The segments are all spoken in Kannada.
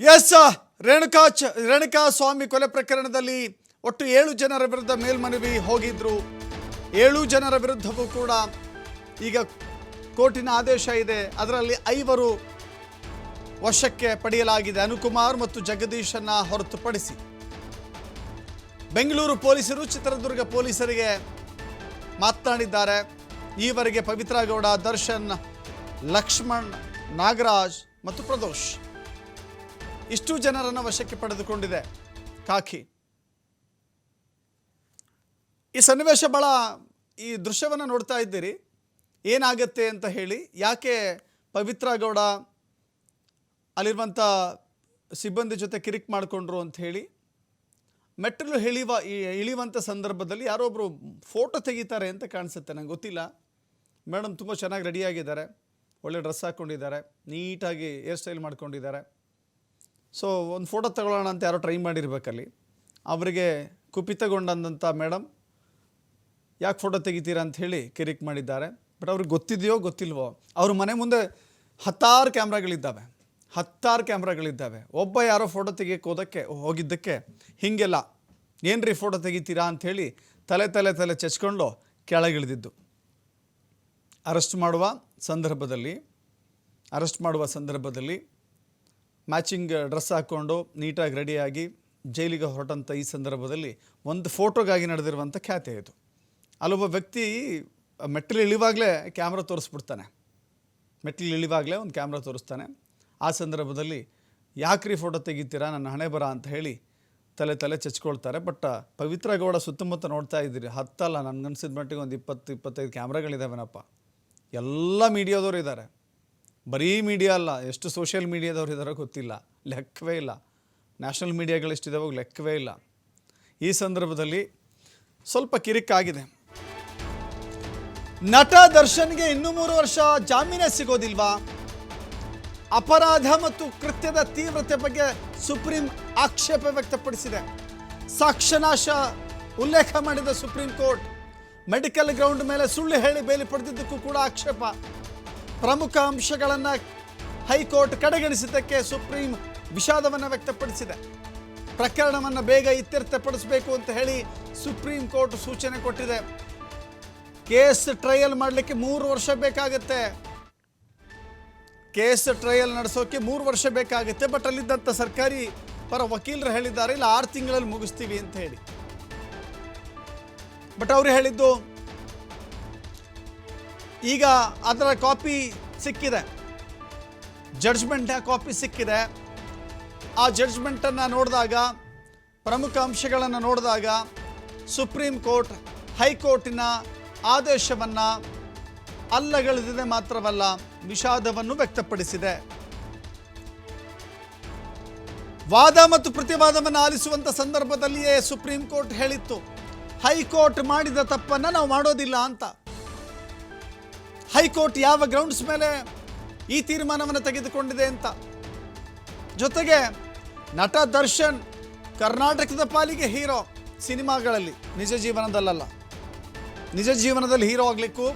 ಎಸ್ ರೇಣುಕಾ ಚ, ರೇಣುಕಾ ಸ್ವಾಮಿ ಕೊಲೆ ಪ್ರಕರಣದಲ್ಲಿ ಒಟ್ಟು ಏಳು ಜನರ ವಿರುದ್ಧ ಮೇಲ್ಮನವಿ ಹೋಗಿದ್ರು. ಏಳು ಜನರ ವಿರುದ್ಧವೂ ಕೂಡ ಈಗ ಕೋರ್ಟಿನ ಆದೇಶ ಇದೆ. ಅದರಲ್ಲಿ ಐವರು ವಶಕ್ಕೆ ಪಡೆಯಲಾಗಿದೆ. ಅನುಕುಮಾರ್ ಮತ್ತು ಜಗದೀಶನ್ನ ಹೊರತುಪಡಿಸಿ. ಬೆಂಗಳೂರು ಪೊಲೀಸರು ಚಿತ್ರದುರ್ಗ ಪೊಲೀಸರಿಗೆ ಮಾತನಾಡಿದ್ದಾರೆ. ಈವರೆಗೆ ಪವಿತ್ರ ಗೌಡ, ದರ್ಶನ್, ಲಕ್ಷ್ಮಣ್, ನಾಗರಾಜ್ ಮತ್ತು ಪ್ರದೋಷ್. ಇಷ್ಟು ಜನರನ್ನು ವಶಕ್ಕೆ ಪಡೆದುಕೊಂಡಿದೆ. ಕಾಕಿ. ಈ ಸನ್ನಿವೇಶ ಭಾಳ ಈ ದೃಶ್ಯವನ್ನು ನೋಡ್ತಾ ಇದ್ದೀರಿ. ಏನಾಗತ್ತೆ ಅಂತ ಹೇಳಿ, ಯಾಕೆ ಪವಿತ್ರ ಗೌಡ ಅಲ್ಲಿರುವಂಥ ಸಿಬ್ಬಂದಿ ಜೊತೆ ಕಿರಿಕ್ ಮಾಡಿಕೊಂಡ್ರು ಅಂತ ಹೇಳಿ, ಮೆಟ್ಟಲು ಇಳಿವ ಇಳಿಯುವಂಥ ಸಂದರ್ಭದಲ್ಲಿ ಯಾರೋ ಒಬ್ಬರು ಫೋಟೋ ತೆಗಿತಾರೆ ಅಂತ ಕಾಣಿಸುತ್ತೆ, ನಂಗೆ ಗೊತ್ತಿಲ್ಲ. ಮೇಡಮ್ ತುಂಬ ಚೆನ್ನಾಗಿ ರೆಡಿಯಾಗಿದ್ದಾರೆ ಒಳ್ಳೆ ಡ್ರೆಸ್ ಹಾಕ್ಕೊಂಡಿದ್ದಾರೆ ನೀಟಾಗಿ ಹೇರ್ ಸ್ಟೈಲ್ ಮಾಡ್ಕೊಂಡಿದ್ದಾರೆ. ಸೊ ಒಂದು ಫೋಟೋ ತಗೊಳ್ಳೋಣ ಅಂತ ಯಾರೋ ಟ್ರೈ ಮಾಡಿರ್ಬೇಕಲ್ಲಿ. ಅವರಿಗೆ ಕುಪಿತಗೊಂಡಂತ ಮೇಡಮ್ ಯಾಕೆ ಫೋಟೋ ತೆಗಿತೀರಾ ಅಂತ ಹೇಳಿ ಕಿರಿಕ್ ಮಾಡಿದ್ದಾರೆ. ಬಟ್ ಅವ್ರಿಗೆ ಗೊತ್ತಿದೆಯೋ ಗೊತ್ತಿಲ್ವೋ, ಅವ್ರ ಮನೆ ಮುಂದೆ ಹತ್ತಾರು ಕ್ಯಾಮ್ರಾಗಳಿದ್ದಾವೆ. ಹತ್ತಾರು ಕ್ಯಾಮ್ರಾಗಳಿದ್ದಾವೆ. ಒಬ್ಬ ಯಾರೋ ಫೋಟೋ ತೆಗಿಯಕ್ಕೆ ಹೋದಕ್ಕೆ, ಹೋಗಿದ್ದಕ್ಕೆ ಹೀಗೆಲ್ಲ, ಏನ್ರಿ ಫೋಟೋ ತೆಗಿತೀರಾ ಅಂಥೇಳಿ ತಲೆ ತಲೆ ತಲೆ ಚಚ್ಕೊಂಡು ಕೆಳಗಿಳಿದಿದ್ದು. ಅರೆಸ್ಟ್ ಮಾಡುವ ಸಂದರ್ಭದಲ್ಲಿ ಅರೆಸ್ಟ್ ಮಾಡುವ ಸಂದರ್ಭದಲ್ಲಿ ಮ್ಯಾಚಿಂಗ್ ಡ್ರೆಸ್ ಹಾಕ್ಕೊಂಡು ನೀಟಾಗಿ ರೆಡಿಯಾಗಿ ಜೈಲಿಗೆ ಹೊರಟಂಥ ಈ ಸಂದರ್ಭದಲ್ಲಿ ಒಂದು ಫೋಟೋಗಾಗಿ ನಡೆದಿರುವಂಥ ಖ್ಯಾತಿ ಇದು. ಅಲ್ಲೊಬ್ಬ ವ್ಯಕ್ತಿ ಮೆಟ್ಟಿಲು ಇಳಿವಾಗಲೇ ಕ್ಯಾಮ್ರಾ ತೋರಿಸ್ಬಿಡ್ತಾನೆ. ಮೆಟ್ಟಿಲು ಇಳಿವಾಗಲೇ ಒಂದು ಕ್ಯಾಮ್ರಾ ತೋರಿಸ್ತಾನೆ. ಆ ಸಂದರ್ಭದಲ್ಲಿ, ಯಾಕ್ರಿ ಫೋಟೋ ತೆಗಿತೀರಾ? ನನ್ನ ಹಣೆ ಬರ ಅಂತ ಹೇಳಿ ತಲೆ ತಲೆ ಚಚ್ಕೊಳ್ತಾರೆ. ಬಟ್ ಪವಿತ್ರ ಗೌಡ ಸುತ್ತಮುತ್ತ ನೋಡ್ತಾ ಇದ್ದೀರಿ. ಹತ್ತಲ್ಲ, ನನಗನ್ಸಿದ ಮಟ್ಟಿಗೆ ಒಂದು ಇಪ್ಪತ್ತು, ಇಪ್ಪತ್ತೈದು ಕ್ಯಾಮ್ರಾಗಳಿದ್ದಾವೆನಪ್ಪ ಎಲ್ಲ ಮೀಡಿಯಾದವರು ಇದ್ದಾರೆ ಬರೀ ಮೀಡಿಯಾ ಅಲ್ಲ, ಎಷ್ಟು ಸೋಷಿಯಲ್ ಮೀಡಿಯಾದವ್ರು ಇದ್ದಾರೋ ಗೊತ್ತಿಲ್ಲ, ಲೆಕ್ಕವೇ ಇಲ್ಲ. ನ್ಯಾಷನಲ್ ಮೀಡಿಯಾಗಳು ಎಷ್ಟಿದಾವೆ ಲೆಕ್ಕವೇ ಇಲ್ಲ. ಈ ಸಂದರ್ಭದಲ್ಲಿ ಸ್ವಲ್ಪ ಕಿರಿಕಾಗಿದೆ. ನಟ ದರ್ಶನ್ಗೆ ಇನ್ನೂ ಮೂರು ವರ್ಷ ಜಾಮೀನೇ ಸಿಗೋದಿಲ್ವಾ? ಅಪರಾಧ ಮತ್ತು ಕೃತ್ಯದ ತೀವ್ರತೆ ಬಗ್ಗೆ ಸುಪ್ರೀಂ ಆಕ್ಷೇಪ ವ್ಯಕ್ತಪಡಿಸಿದೆ. ಸಾಕ್ಷ್ಯನಾಶ ಉಲ್ಲೇಖ ಮಾಡಿದ ಸುಪ್ರೀಂ ಕೋರ್ಟ್, ಮೆಡಿಕಲ್ ಗ್ರೌಂಡ್ ಮೇಲೆ ಸುಳ್ಳು ಹೇಳಿ ಬೇಲಿ ಪಡೆದಿದ್ದಕ್ಕೂ ಕೂಡ ಆಕ್ಷೇಪ. ಪ್ರಮುಖ ಅಂಶಗಳನ್ನು ಹೈಕೋರ್ಟ್ ಕಡೆಗಣಿಸಿದ್ದಕ್ಕೆ ಸುಪ್ರೀಂ ವಿಷಾದವನ್ನು ವ್ಯಕ್ತಪಡಿಸಿದೆ. ಪ್ರಕರಣವನ್ನು ಬೇಗ ಇತ್ಯರ್ಥಪಡಿಸಬೇಕು ಅಂತ ಹೇಳಿ ಸುಪ್ರೀಂ ಕೋರ್ಟ್ ಸೂಚನೆ ಕೊಟ್ಟಿದೆ. ಕೇಸ್ ಟ್ರಯಲ್ ಮಾಡಲಿಕ್ಕೆ ಮೂರು ವರ್ಷ ಬೇಕಾಗುತ್ತೆ. ಕೇಸ್ ಟ್ರಯಲ್ ನಡೆಸೋಕೆ ಮೂರು ವರ್ಷ ಬೇಕಾಗುತ್ತೆ. ಬಟ್ ಅಲ್ಲಿದ್ದಂಥ ಸರ್ಕಾರಿ ಪರ ವಕೀಲರು ಹೇಳಿದ್ದಾರೆ, ಇಲ್ಲ ಆರು ತಿಂಗಳಲ್ಲಿ ಮುಗಿಸ್ತೀವಿ ಅಂತ ಹೇಳಿ. ಬಟ್ ಅವರು ಹೇಳಿದ್ದು ಈಗ ಅದರ ಕಾಪಿ ಸಿಕ್ಕಿದೆ. ಜಡ್ಜ್ಮೆಂಟ್ನ ಕಾಪಿ ಸಿಕ್ಕಿದೆ. ಆ ಜಡ್ಜ್ಮೆಂಟನ್ನು ನೋಡಿದಾಗ, ಪ್ರಮುಖ ಅಂಶಗಳನ್ನು ನೋಡಿದಾಗ ಸುಪ್ರೀಂ ಕೋರ್ಟ್ ಹೈಕೋರ್ಟಿನ ಆದೇಶವನ್ನು ಅಲ್ಲಗಳಿದಿದೆ ಮಾತ್ರವಲ್ಲ, ವಿಷಾದವನ್ನು ವ್ಯಕ್ತಪಡಿಸಿದೆ. ವಾದ ಮತ್ತು ಪ್ರತಿವಾದವನ್ನು ಆಲಿಸುವಂಥ ಸಂದರ್ಭದಲ್ಲಿಯೇ ಸುಪ್ರೀಂ ಕೋರ್ಟ್ ಹೇಳಿತ್ತು. ಹೈಕೋರ್ಟ್ ಮಾಡಿದ ತಪ್ಪನ್ನು ನಾವು ಮಾಡೋದಿಲ್ಲ ಅಂತ. ಹೈಕೋರ್ಟ್ ಯಾವ ಗ್ರೌಂಡ್ಸ್ ಮೇಲೆ ಈ ತೀರ್ಮಾನವನ್ನು ತೆಗೆದುಕೊಂಡಿದೆ ಅಂತ. ಜೊತೆಗೆ ನಟ ದರ್ಶನ್ ಕರ್ನಾಟಕದ ಪಾಲಿಗೆ ಹೀರೋ ಸಿನಿಮಾಗಳಲ್ಲಿ, ನಿಜ ಜೀವನದಲ್ಲಲ್ಲ. ನಿಜ ಜೀವನದಲ್ಲಿ ಹೀರೋ ಆಗಲಿಕ್ಕೂ,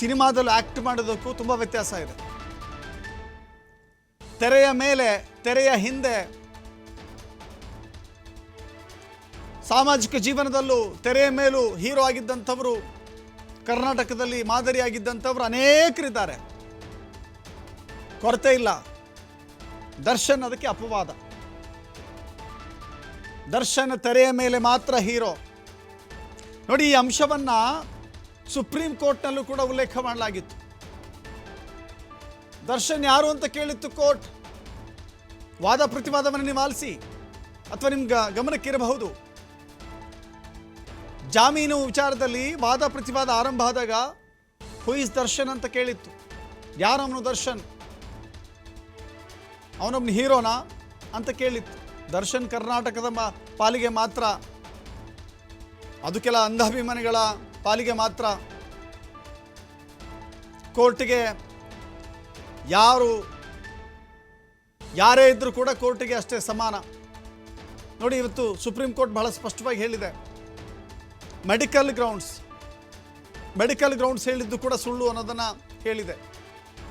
ಸಿನಿಮಾದಲ್ಲಿ ಆ್ಯಕ್ಟ್ ಮಾಡೋದಕ್ಕೂ ತುಂಬ ವ್ಯತ್ಯಾಸ ಇದೆ. ತೆರೆಯ ಮೇಲೆ, ತೆರೆಯ ಹಿಂದೆ, ಸಾಮಾಜಿಕ ಜೀವನದಲ್ಲೂ ತೆರೆಯ ಮೇಲೂ ಹೀರೋ ಆಗಿದ್ದಂಥವರು ಕರ್ನಾಟಕದಲ್ಲಿ ಮಾದರಿಯಾಗಿದ್ದಂಥವ್ರು ಅನೇಕರಿದ್ದಾರೆ. ಕೊರತೆ ಇಲ್ಲ. ದರ್ಶನ್ ಅದಕ್ಕೆ ಅಪವಾದ. ದರ್ಶನ್ ತೆರೆಯ ಮೇಲೆ ಮಾತ್ರ ಹೀರೋ. ನೋಡಿ, ಈ ಅಂಶವನ್ನು ಸುಪ್ರೀಂ ಕೋರ್ಟ್ನಲ್ಲೂ ಕೂಡ ಉಲ್ಲೇಖ ಮಾಡಲಾಗಿತ್ತು. ದರ್ಶನ್ ಯಾರು ಅಂತ ಕೇಳಿತ್ತು ಕೋರ್ಟ್. ವಾದ ಪ್ರತಿವಾದವನ್ನು ನೀವು ಆಲಿಸಿ. ಅಥವಾ ನಿಮ್ಗೆ ಗಮನಕ್ಕಿರಬಹುದು. ಜಾಮೀನು ವಿಚಾರದಲ್ಲಿ ವಾದ ಪ್ರತಿವಾದ ಆರಂಭ ಆದಾಗ ಹುಯಿಸ್ ದರ್ಶನ್ ಅಂತ ಕೇಳಿತ್ತು. ಯಾರವನು ದರ್ಶನ್? ಅವನೊಬ್ಬನ ಹೀರೋನಾ ಅಂತ ಕೇಳಿತ್ತು. ದರ್ಶನ್ ಕರ್ನಾಟಕದ ಪಾಲಿಗೆ ಮಾತ್ರ. ಅದು ಕೆಲ ಅಂಧಾಭಿಮಾನಿಗಳ ಪಾಲಿಗೆ ಮಾತ್ರ. ಕೋರ್ಟಿಗೆ ಯಾರು, ಯಾರೇ ಇದ್ದರೂ ಕೂಡ ಕೋರ್ಟಿಗೆ ಅಷ್ಟೇ ಸಮಾನ. ನೋಡಿ, ಇವತ್ತು ಸುಪ್ರೀಂ ಕೋರ್ಟ್ ಬಹಳ ಸ್ಪಷ್ಟವಾಗಿ ಹೇಳಿದೆ. ಮೆಡಿಕಲ್ ಗ್ರೌಂಡ್ಸ್ ಮೆಡಿಕಲ್ ಗ್ರೌಂಡ್ಸ್ ಹೇಳಿದ್ದು ಕೂಡ ಸುಳ್ಳು ಅನ್ನೋದನ್ನು ಹೇಳಿದೆ.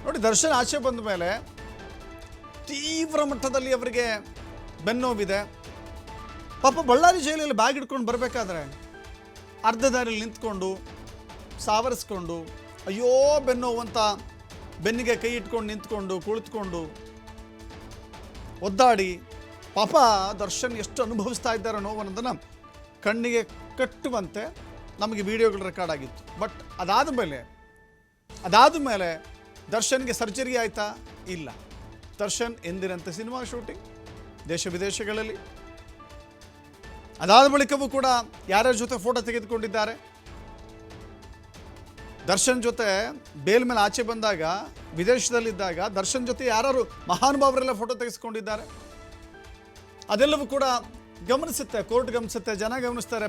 ನೋಡಿ, ದರ್ಶನ್ ಆಚೆ ಬಂದ ಮೇಲೆ ತೀವ್ರ ಮಟ್ಟದಲ್ಲಿ ಅವರಿಗೆ ಬೆನ್ನೋವಿದೆ. ಪಾಪ ಬಳ್ಳಾರಿ ಜೈಲಲ್ಲಿ ಬ್ಯಾಗ್ ಹಿಡ್ಕೊಂಡು ಬರಬೇಕಾದ್ರೆ ಅರ್ಧ ದಾರಿಯಲ್ಲಿ ನಿಂತ್ಕೊಂಡು, ಸಾವರಿಸ್ಕೊಂಡು, ಅಯ್ಯೋ ಬೆನ್ನೋವು ಅಂತ ಬೆನ್ನಿಗೆ ಕೈ ಇಟ್ಕೊಂಡು ನಿಂತ್ಕೊಂಡು, ಕುಳಿತುಕೊಂಡು ಒದ್ದಾಡಿ ಪಾಪ ದರ್ಶನ್ ಎಷ್ಟು ಅನುಭವಿಸ್ತಾ ಇದ್ದಾರೆ ನೋವನ್ನೋದನ್ನು ಕಣ್ಣಿಗೆ ಕಟ್ಟುವಂತೆ ನಮಗೆ ವಿಡಿಯೋಗಳು ರೆಕಾರ್ಡ್ ಆಗಿತ್ತು. ಬಟ್ ಅದಾದ ಮೇಲೆ ಅದಾದ ಮೇಲೆ ದರ್ಶನ್ಗೆ ಸರ್ಜರಿ ಆಯಿತಾ? ಇಲ್ಲ. ದರ್ಶನ್ ಎಂದಿನಂತೆ ಸಿನಿಮಾ ಶೂಟಿಂಗ್ ದೇಶ ವಿದೇಶಗಳಲ್ಲಿ. ಅದಾದ ಬಳಿಕವೂ ಕೂಡ ಯಾರ್ಯಾರ ಜೊತೆ ಫೋಟೋ ತೆಗೆದುಕೊಂಡಿದ್ದಾರೆ? ದರ್ಶನ್ ಜೊತೆ ಬೇಲ್ ಮೇಲೆ ಆಚೆ ಬಂದಾಗ, ವಿದೇಶದಲ್ಲಿದ್ದಾಗ ದರ್ಶನ್ ಜೊತೆ ಯಾರು ಮಹಾನುಭಾವರೆಲ್ಲ ಫೋಟೋ ತೆಗೆಸ್ಕೊಂಡಿದ್ದಾರೆ? ಅದೆಲ್ಲವೂ ಕೂಡ ಗಮನಿಸುತ್ತೆ ಕೋರ್ಟ್ ಗಮನಿಸುತ್ತೆ ಜನ ಗಮನಿಸ್ತಾರೆ.